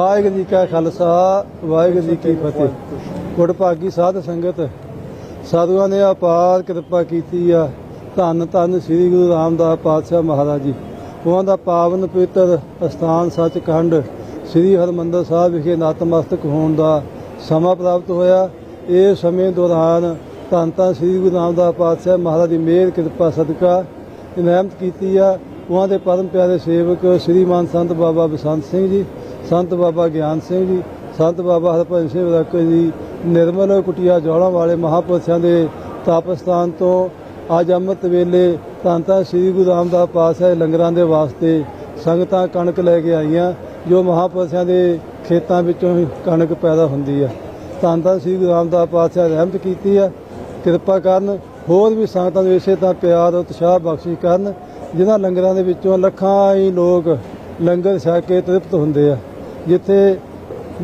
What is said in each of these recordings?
ਵਾਹਿਗੁਰੂ ਜੀ ਕਾ ਖਾਲਸਾ, ਵਾਹਿਗੁਰੂ ਜੀ ਕੀ ਫਤਿਹ। ਗੁੜ ਭਾਗੀ ਸਾਧ ਸੰਗਤ, ਸਾਧੂਆਂ ਨੇ ਅਪਾਰ ਕਿਰਪਾ ਕੀਤੀ ਆ। ਧੰਨ ਧੰਨ ਸ੍ਰੀ ਗੁਰੂ ਰਾਮਦਾਸ ਪਾਤਸ਼ਾਹ ਮਹਾਰਾਜ ਜੀ। ਉਹਨਾਂ ਦਾ ਪਾਵਨ ਪਵਿੱਤਰ ਅਸਥਾਨ ਸੱਚਖੰਡ ਸ੍ਰੀ ਹਰਮੰਦਰ ਸਾਹਿਬ ਵਿਖੇ ਨਤਮਸਤਕ ਹੋਣ ਦਾ ਸਮਾਂ ਪ੍ਰਾਪਤ ਹੋਇਆ। ਇਹ ਸਮੇਂ ਦੌਰਾਨ ਧੰਨ ਧੰਨ ਸ੍ਰੀ ਗੁਰੂ ਰਾਮਦਾਸ ਪਾਤਸ਼ਾਹ ਮਹਾਰਾਜ ਦੀ ਮਿਹਰ ਕਿਰਪਾ, ਸਦਕਾ ਇਨਾਮਤ ਕੀਤੀ ਆ। ਉਹਨਾਂ ਦੇ ਪਰਮ ਪਿਆਰੇ ਸੇਵਕ ਸ੍ਰੀਮਾਨ ਸੰਤ ਬਾਬਾ ਬਸੰਤ ਸਿੰਘ ਜੀ ਸੰਤ ਬਾਬਾ ਗਿਆਨ ਸਿੰਘ ਜੀ, ਸੰਤ ਬਾਬਾ ਹਰਭਜਨ ਸਿੰਘ ਵਰਕਰ ਜੀ, ਨਿਰਮਲ ਕੁਟਿਆ ਜੋੜਾਂ ਵਾਲੇ ਮਹਾਪੁਰਸ਼ਾਂ ਦੇ ਤਪਸਥਾਨ ਤੋਂ ਅੱਜ ਅੰਮ੍ਰਿਤ ਵੇਲੇ ਧੰਨ ਧੰਨ ਸ੍ਰੀ ਗੁਰੂ ਰਾਮਦਾਸ ਪਾਤਸ਼ਾਹ ਦੇ ਲੰਗਰਾਂ ਦੇ ਵਾਸਤੇ ਸੰਗਤਾਂ ਕਣਕ ਲੈ ਕੇ ਆਈਆਂ, ਜੋ ਮਹਾਪੁਰਸ਼ਾਂ ਦੇ ਖੇਤਾਂ ਵਿੱਚੋਂ ਹੀ ਕਣਕ ਪੈਦਾ ਹੁੰਦੀ ਹੈ ਧੰਨ ਧੰਨ ਸ੍ਰੀ ਗੁਰੂ ਰਾਮਦਾਸ ਪਾਤਸ਼ਾਹ ਰਹਿਮਤ ਕੀਤੀ ਆ। ਕਿਰਪਾ ਕਰਨ ਹੋਰ ਵੀ ਸੰਗਤਾਂ ਨੂੰ ਇਸੇ ਤਰ੍ਹਾਂ ਪਿਆਰ, ਉਤਸ਼ਾਹ, ਬਖਸ਼ਿਸ਼ ਕਰਨ, ਜਿਨ੍ਹਾਂ ਲੰਗਰਾਂ ਦੇ ਵਿੱਚੋਂ ਲੱਖਾਂ ਹੀ ਲੋਕ ਲੰਗਰ ਛਕ ਕੇ ਤ੍ਰਿਪਤ ਹੁੰਦੇ ਆ। ਜਿੱਥੇ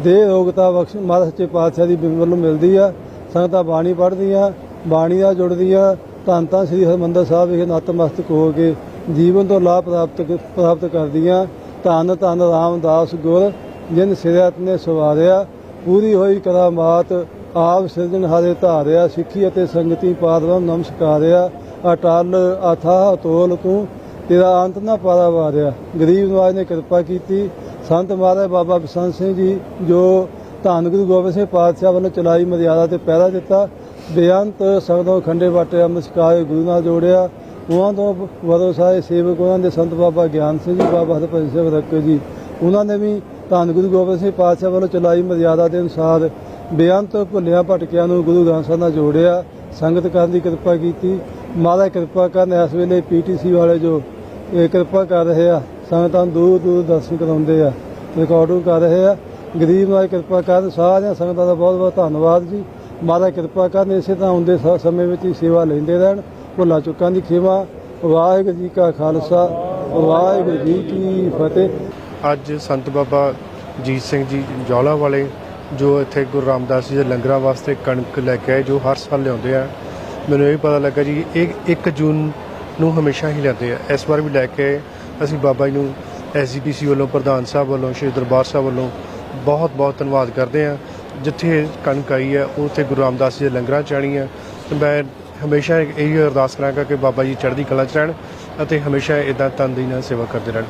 ਦੇਹ ਰੋਗਤਾ ਬਖਸ਼ ਮਹਾਰਾਜ ਸੱਚੇ ਪਾਤਸ਼ਾਹ ਦੀ ਬਿੰਬ ਵੱਲੋਂ ਮਿਲਦੀ ਆ, ਸੰਗਤਾਂ ਬਾਣੀ ਪੜ੍ਹਦੀਆਂ, ਬਾਣੀ ਨਾਲ ਜੁੜਦੀਆਂ, ਧੰਨ ਧੰਨ ਸ੍ਰੀ ਹਰਿਮੰਦਰ ਸਾਹਿਬ ਵਿਖੇ ਨਤਮਸਤਕ ਹੋ ਕੇ ਜੀਵਨ ਤੋਂ ਲਾਭ ਪ੍ਰਾਪਤ ਪ੍ਰਾਪਤ ਕਰਦੀਆਂ। ਧੰਨ ਧੰਨ ਰਾਮਦਾਸ ਗੁਰ, ਜਿਨ ਸਿਰਤ ਨੇ ਸਵਾਰਿਆ, ਪੂਰੀ ਹੋਈ ਕਰਾਮਾਤ ਆਪ ਸਿਰਜਣ ਹਾਰੇ ਧਾਰਿਆ, ਸਿੱਖੀ ਅਤੇ ਸੰਗਤੀ ਪਾਦਵਮ ਨਮਸਕਾਰਿਆ। ਅਟਲ ਅਥਾ ਤੋਲ ਤੂੰ, ਤੇਰਾ ਅੰਤ ਨਾ ਪਾਰਾ ਵਾਰਿਆ ਗਰੀਬ ਨਵਾਜ ਨੇ ਕਿਰਪਾ ਕੀਤੀ ਸੰਤ ਮਹਾਰਾਜ ਬਾਬਾ ਬਸੰਤ ਸਿੰਘ ਜੀ ਜੋ ਧੰਨ ਗੁਰੂ ਗੋਬਿੰਦ ਸਿੰਘ ਪਾਤਸ਼ਾਹ ਵੱਲੋਂ ਚਲਾਈ ਮਰਿਆਦਾ ਤੇ ਪਹਿਰਾ ਦਿੱਤਾ, ਬੇਅੰਤ ਸੰਗਤੋਂ ਖੰਡੇ ਬਾਟੇ ਅੰਮ੍ਰਿਤਸਰ ਗੁਰੂ ਨਾਲ ਜੋੜਿਆ। ਉਹਨਾਂ ਤੋਂ ਵਰੋ ਸਾਰੇ ਸੇਵਕ, ਉਹਨਾਂ ਦੇ ਸੰਤ ਬਾਬਾ ਗਿਆਨ ਸਿੰਘ ਜੀ, ਬਾਬਾ ਹਰਭਜਨ ਸਿੰਘ ਵਰਕਰ ਜੀ, ਉਹਨਾਂ ਨੇ ਵੀ ਧੰਨ ਗੁਰੂ ਗੋਬਿੰਦ ਸਿੰਘ ਪਾਤਸ਼ਾਹ ਵੱਲੋਂ ਚਲਾਈ ਮਰਿਆਦਾ ਦੇ ਅਨੁਸਾਰ ਬੇਅੰਤ ਭੁੱਲਿਆਂ ਭਟਕਿਆਂ ਨੂੰ ਗੁਰੂ ਗ੍ਰੰਥ ਸਾਹਿਬ ਨਾਲ ਜੋੜਿਆ। ਸੰਗਤ ਕਰਨ ਦੀ ਕਿਰਪਾ ਕੀਤੀ। ਮਹਾਰਾਜ ਕਿਰਪਾ ਕਰਨ ਇਸ ਵੇਲੇ ਪੀਟੀਸੀ ਵਾਲੇ ਜੋ, ਇਹ ਕਿਰਪਾ ਕਰ ਰਹੇ ਆ। ਸੰਗਤਾਂ ਨੂੰ ਦੂਰ ਦੂਰ ਦਰਸ਼ਨ ਕਰਾਉਂਦੇ ਆ। ਰਿਕਾਰਡਿੰਗ ਕਰ ਰਹੇ ਆ। ਗਰੀਬ ਨਾਲ ਕਿਰਪਾ ਕਰਨ ਸਾਰਿਆਂ ਸੰਗਤਾਂ ਦਾ ਬਹੁਤ ਬਹੁਤ ਧੰਨਵਾਦ ਜੀ। ਮਾਤਾ ਕਿਰਪਾ ਕਰਨ, ਇਸੇ ਤਰ੍ਹਾਂ ਆਉਂਦੇ ਸ- ਸਮੇਂ ਵਿੱਚ ਹੀ ਸੇਵਾ ਲੈਂਦੇ ਰਹਿਣ। ਭੁੱਲਾਂ ਚੁੱਕਾਂ ਦੀ ਖੇਵਾ ਵਾਹਿਗੁਰੂ ਜੀ ਕਾ ਖਾਲਸਾ। ਵਾਹਿਗੁਰੂ ਜੀ ਕੀ ਫਤਿਹ। ਅੱਜ ਸੰਤ ਬਾਬਾ ਜੀਤ ਸਿੰਘ ਜੀ ਜੌਲਾ ਵਾਲੇ, ਜੋ ਇੱਥੇ ਗੁਰੂ ਰਾਮਦਾਸ ਜੀ ਦੇ ਲੰਗਰਾਂ ਵਾਸਤੇ ਕਣਕ ਲੈ ਕੇ ਆਏ, ਜੋ ਹਰ ਸਾਲ ਲਿਆਉਂਦੇ ਆ। ਮੈਨੂੰ ਇਹ ਪਤਾ ਲੱਗਾ ਜੀ, ਇਹ 1 ਜੂਨ ਨੂੰ ਹਮੇਸ਼ਾ ਹੀ ਲੈਂਦੇ ਆ। ਇਸ ਵਾਰ ਵੀ ਲੈ ਕੇ ਅਸੀਂ ਬਾਬਾ ਜੀ ਨੂੰ ਐਸਜੀਪੀਸੀ ਵੱਲੋਂ, ਪ੍ਰਧਾਨ ਸਾਹਿਬ ਵੱਲੋਂ, ਸ਼੍ਰੀ ਦਰਬਾਰ ਸਾਹਿਬ ਵੱਲੋਂ ਬਹੁਤ ਬਹੁਤ ਧੰਨਵਾਦ ਕਰਦੇ ਹਾਂ। ਜਿੱਥੇ ਕਣਕ ਆਈ ਹੈ, ਉੱਥੇ ਗੁਰੂ ਰਾਮਦਾਸ ਜੀ ਦੇ ਲੰਗਰਾਂ ਚ ਆਣੀ ਹੈ। ਤੇ ਮੈਂ ਹਮੇਸ਼ਾ ਇਹ ਅਰਦਾਸ ਕਰਾਂਗਾ ਕਿ ਬਾਬਾ ਜੀ ਚੜ੍ਹਦੀ ਕਲਾ ਚ ਰਹਿਣ ਅਤੇ ਹਮੇਸ਼ਾ ਇਦਾਂ ਤਨਦੇਹੀ ਨਾਲ ਸੇਵਾ ਕਰਦੇ ਰਹਿਣ।